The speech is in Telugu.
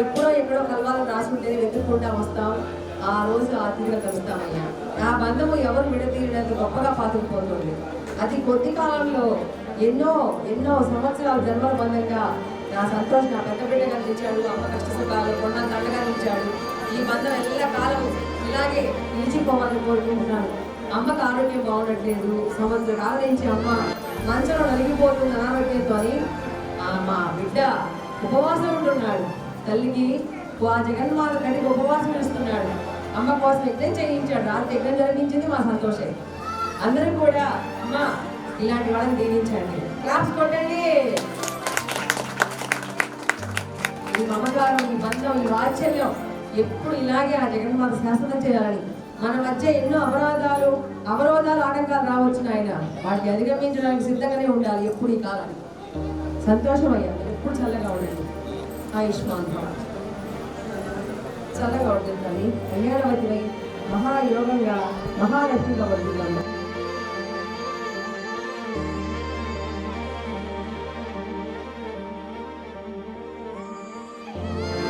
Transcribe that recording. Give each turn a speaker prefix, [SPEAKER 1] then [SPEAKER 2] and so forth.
[SPEAKER 1] ఎప్పుడో ఎక్కడో కలవాలని రాసుకుంటే వెతుక్కుంటా వస్తాం. ఆ రోజు ఆ తీగ కలుస్తామయ్యా ఆ బంధము ఎవరు విడదీయడానికి గొప్పగా పాతుకుపోతుంది. అది కొద్ది కాలంలో ఎన్నో ఎన్నో సంవత్సరాల జన్మల బంధంగా నా సంతోష్ నా పెద్ద బిడ్డ కనిపించాడు అమ్మ కష్ట సుఖాలు కొండ దండగా నిలిచాడు ఈ బంధం ఎల్ల కాలం ఇలాగే నిలిచిపోవాలని కోరుకుంటున్నాను అమ్మకు ఆరోగ్యం బాగుండట్లేదు. సంవత్సరం కాలం నుంచి అమ్మ మంచంలో నలిగిపోతుంది అనారోగ్యంతో అని మా బిడ్డ ఉపవాసం ఉంటున్నాడు. తల్లికి ఆ జగన్మాత కంటే ఉపవాసం ఇస్తున్నాడు. అమ్మ కోసం యజ్ఞం చేయించాడు. రాత్రి యజ్ఞం జరిగించింది మా సంతోషే. అందరూ కూడా అమ్మ ఇలాంటి వాళ్ళని దీవించండి. క్లాప్స్ కొట్టండి. ఈ మమకారం ఈ బంధం ఈ వాత్సల్యం ఎప్పుడు ఇలాగే ఆ జగన్మాత శాసనం చేయాలని. మన మధ్య ఎన్నో అపరాధాలు అవరోధాలు ఆటంకాలు రావచ్చు ఆయన వాటిని అధిగమించడానికి సిద్ధంగానే ఉండాలి ఎప్పుడు ఈ కాలానికి. సంతోషం అయ్యా ఎప్పుడు చల్లగా ఉండండి. ఆయుష్మాన్ భవ. చల్లగా ఉంటుంది కళ్యాణవతివై మహాయోగంగా మహాలక్ష్మిగా వర్దిల్లండి